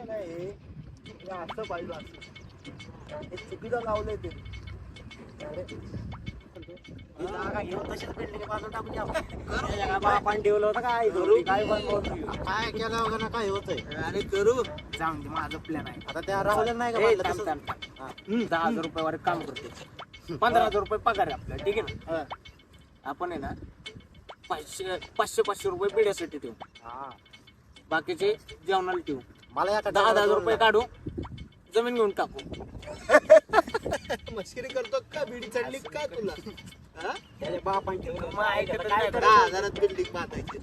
आहे ना हे हे असं पाहिजे असं. हे चुकीचं लावलंय ते. अरे, काय? करू. काय बनवलं काय केलं वगैरे काय होतंय? आणि करू. जाऊन दे माझं प्लॅन आहे. आता त्या नाही का दहा हजार काम करते. पंधरा हजार रुपये पगार आहे आपला ठीक आहे ना. आपण आहे ना पाचशे पाचशे पाचशे रुपये पिढ्यासाठी ठेवू. हा. बाकीचे जेवणाला ठेवू. मला या दहा दहा हजार रुपये काढू. जमीन घेऊन टाकू. मस्करी करतो का? बिडी चढली का तुला? हा? त्याच्या बापाने ठेवलं मग ऐकतच नाही दहा हजारात बिल्डिंग बांधायची.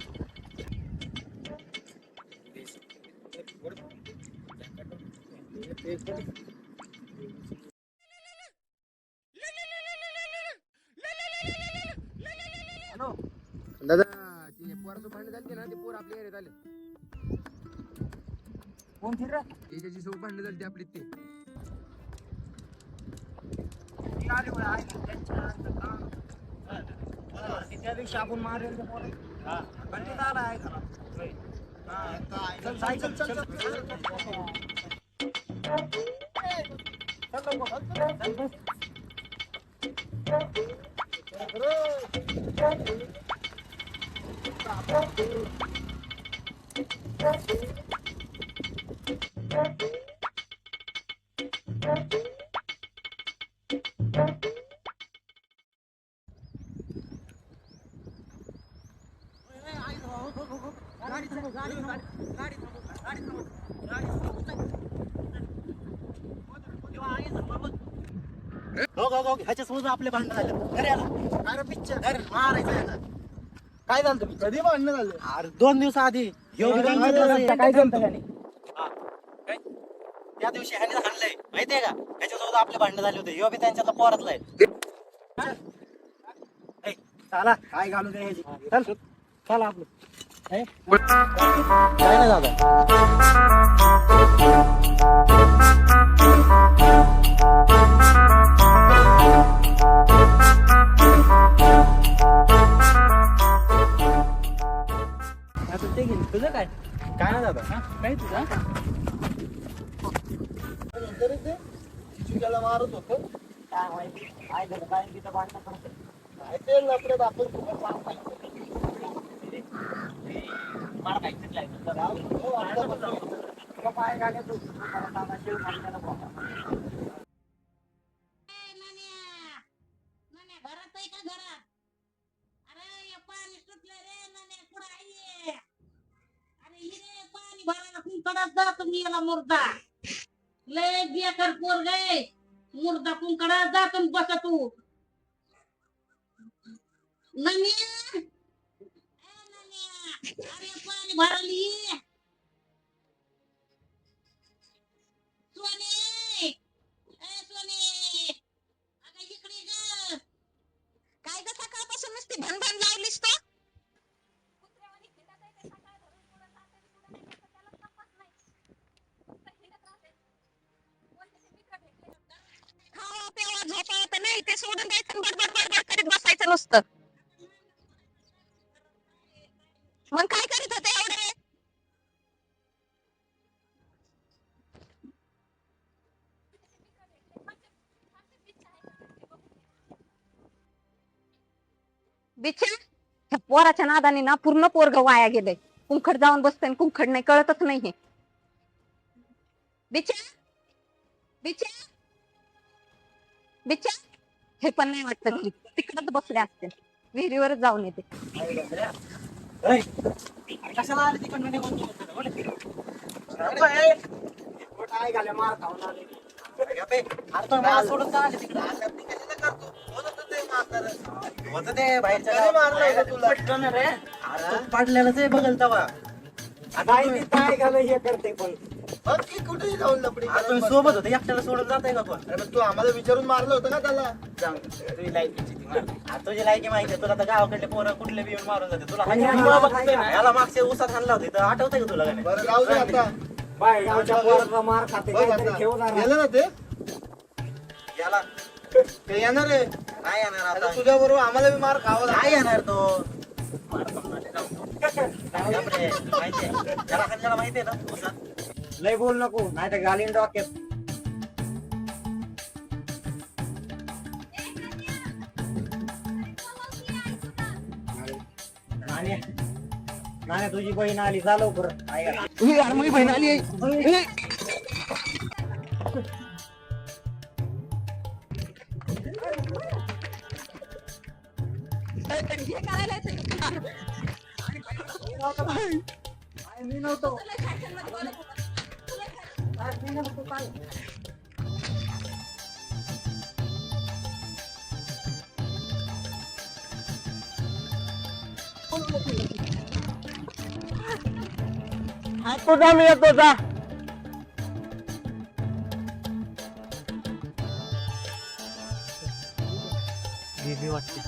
दादा ते पोराचं भांडण झाली ना ते पोर आपल्या एरियात आले. कोण फिरला त्याच्याची सोबत भांडण झाली आपली ते त्या दिवशी आपण मारेल ते पोरं. कंटिन्यू आला आहे का? हा. चल, सायकल चल, चल, चल, हो हो हो ह्याच्यासोबत आपले भांडण झाले. घरी आला काय रे पिक्चर घरी मारायचं याला. काय झालं तुम्ही? कधी भांडण झाले? अरे दोन दिवस आधी. भांडण झालंय. काय जमतं का नाही? त्या दिवशी ह्याने हाणलंय. माहितीये का? ह्याच्यासोबत आपले भांडण झाले होते. ह्यो बी त्यांच्यातला पोरातला आहे. ए, चला. काय घालू दे ह्याची. चल. चला आपलं. काय नाही दादा. तुझं काय? काय नाही दादा? काय तुझं? तरी ते चिचुक्याला मारत होतो. काय माहिती काय झालं काय तिथं भांडणं करत काय ते लफड्यात आपण. मला तिथलं पाय घाले तू मला ताना पाणी भरायला कुंकडात जातो मी याला मुर्दा लय बेकार पोर गे मुर्दा कुंकडात जातो न बसा तू नाण्या ए नाण्या अरे पाणी भरायला सोडून द्यायचं बडबड बडबड करीत बसायचं नुसतं. मग काय करीत होते एवढे? बिच्छा पोराच्या नादाने ना पूर्ण पोरग वाया गेलंय. कुंखड जाऊन बसतंय कुंखड नाही कळतच नाही हे बिच्छा बिच्छा बिच्छा. हे पण नाही वाटत घरी तिकडच बसले असते विहिरीवरच जाऊन येते. अरे तो मला सोडून का आले तिकडे? आता मी कशाला करतो? होतं तर ते म्हातारं. होतं ते बाहेरच्या गावात. पटकन रे अरे तो पडलेलाच आहे बघल तवा काय घालं हे करते पण बघ की कुठेही जाऊन लपडी तुम्ही सोबत होते एकट्याला सोडून जाताय का कोण? अरे तू आम्हाला विचारून मारलं होतं का त्याला. जाऊन दे. तुझी लायकीची ती मार. तुझी लायकी माहिती आहे तुला तर गावाकडले पोरं कुठले बी येऊन मारून जाते. तुला बघतोय ना. याला मागच्या उसात हाणला होता इथं आठवतंय का तुला का नाही? बरं जाऊ दे आता. बाय गावच्या पोराला मार खाते बघ काहीतरी आता. ठेव जरा. गेलं ना ते? याला. ते येणार आहे. नाही येणार आता. आता तुझ्या बरोबर आम्हाला बी मार खावा नाही येणार तो. मार खाऊन आले, जाऊ. बापरे, माहितीये त्याला हाणलेला माहितीये ना उसात? लय बोल नको नाही तर घालीन डोक्यात. नाण्या तुझी बहीण आली जा लवकर. माझी बहीण आली आहे. मी नव्हतो. मी नव्हतो काय तो जा मी येतो जा गेली वाटते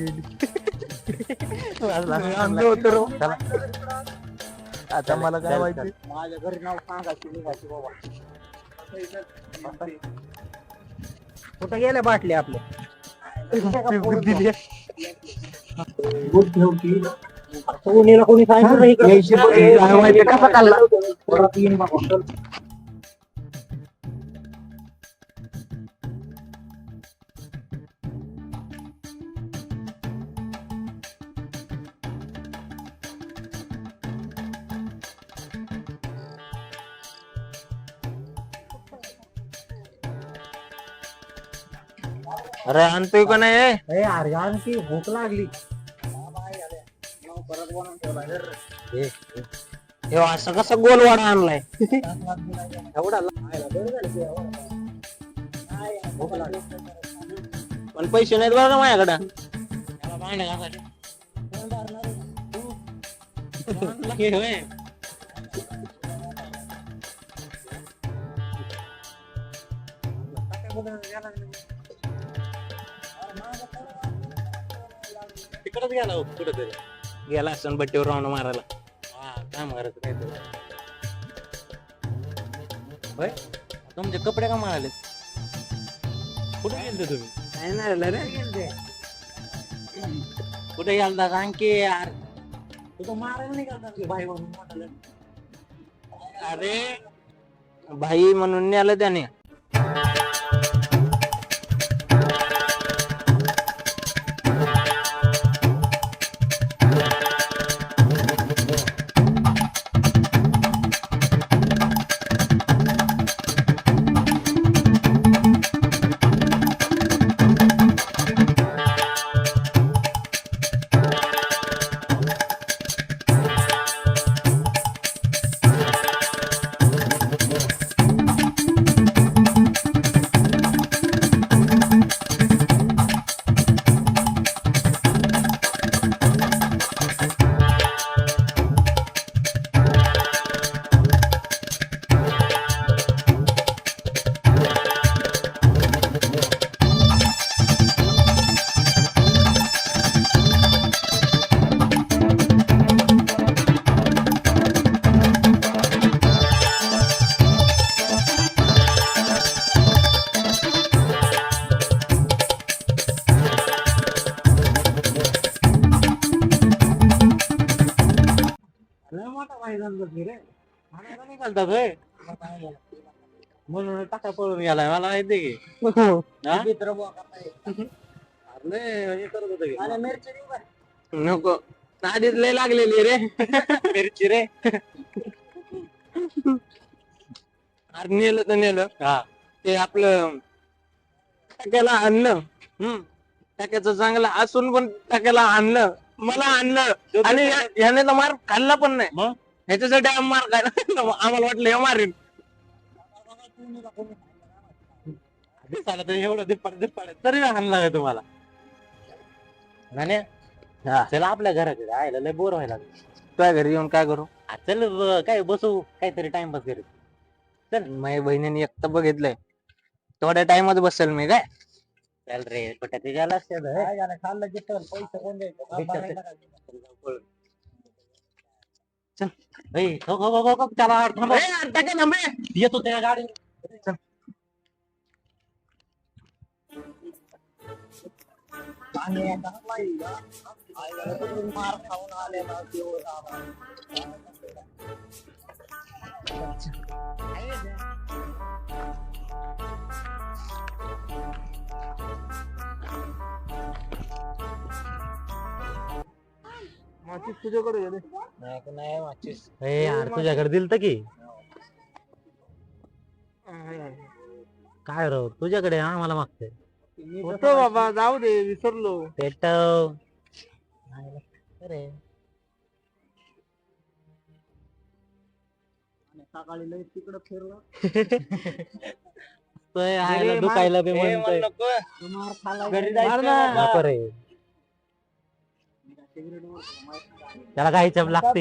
गेली आता मला काय माहिती? माझ्या घरी नाव सांगायची निघायची बाबा. कुठं गेल्या बाटल्या आपल्या? कोणी सांगितलं. कसा अरे आणतोय का नाही अरे आणखी भूक लागली. हे असं कसं गोलवाडा आणलाय एवढा. पण पैसे नाहीत बरं माझ्याकडे तिकडच गेला हो, कुठं तरी गेला असं बट्टीवर राऊंड मारायला. हा काय मारायचं काय तुला होय? तुमचे कपडे का मारायले? कुठे गेलते तुम्ही? काय नाही झालं रे. कुठे गेलता सांग की यार. तू तर मारायला नाही की भाई म्हणून म्हणाले. अरे भाई म्हणून नेलं त्याने. निघालता होय म्हणून टाका पळून गेलाय मला माहिती की हा? हे करत होतं की. नको आधीच लय लागलेली रे मिरची रे अरे नेलं तर नेलं हा ते आपलं टाक्याला आणलं हम्म टाक्याचं चांगलं असून पण टाक्याला आणलं मला आणलं आणि ह्या- ह्याने तर मार खाल्ला पण नाही मग ह्याच्यासाठी आम्ही मार खायला आम्हाला वाटलं हे मारीन दिसायला तर एवढं दिप्पाड दिप्पाड तरी आणला का तुम्हाला. नाण्या चला आपल्या घरात राहायला लय बोर व्हायला तुझ्या घरी येऊन काय करू? चल ब- काय बसू? काहीतरी टाइमपास करू चल. माझ्या बहिणीने एकटं बघितलंय. थोड्या टाइमात बसेल मी काय? चल रे कुठे तुझ्याला काय झालं? खाल्लं की पैसे कोण द्यायचे चल. ए, हो, हो, हो, हो, हो, त्याला थांबव. येतो त्या गाडी मार खाऊन आले ना माचीस तुझ्याकडे गेले. नाही यार तुझ्याकडे दिलत की? काय रो तुझ्याकडे आम्हाला मागते होतो बाबा जाऊ दे विसरलो. पेटव. अरे. सकाळी लई तिकडं फिरलो. तो आयला दुखायला बी म्हणतोय. घरी जायचं बाबा. नको रे. त्याला काही चप लागते?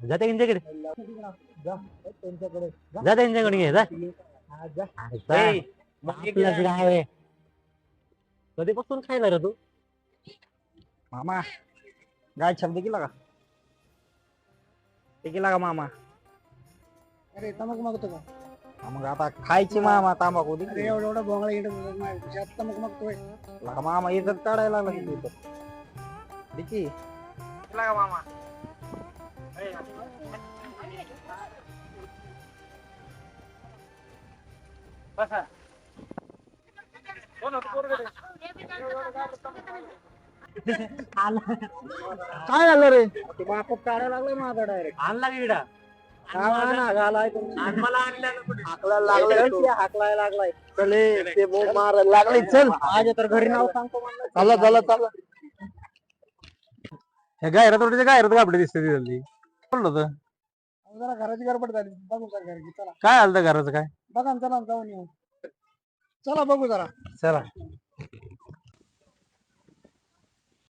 जाते त्यांच्याकडे? जा त्यांच्याकडे घे जा. आपलंच गाव आहे. कधीपासून खायला रे तू? मामा गाय शब्द केला का ते केला का मामा. अरे तमक मागतो का? मग आता खायची मामा तांबाखू दे की. एवढा एवढा बोंगळा येत तमक मागतोय ला मामा इज्जत काढायला लागला इथं. दे की. केला का मामा बसा कोण होतं पोरगं ते? काय झालं रे ते बापच काढायला लागलाय माझा डायरेक्ट आणला की विडा घालाय मला हाकलायला लागलाय तो. हाकलायला लागलाय. चले ते बोट मारायला लागलाय. चल माझ्या तर घरी नाव सांगतो म्हणलं. चला चला चला. ह्या गायरात थोडीच्या गायरात गाबडे दिसते ती जल्दी बोललो होतं? जरा घराची गडबड झाली. बघू जरा घरी चला. काय आलं घराचं काय? बघा ना, चला जाऊन येऊ. चला बघू जरा. चला.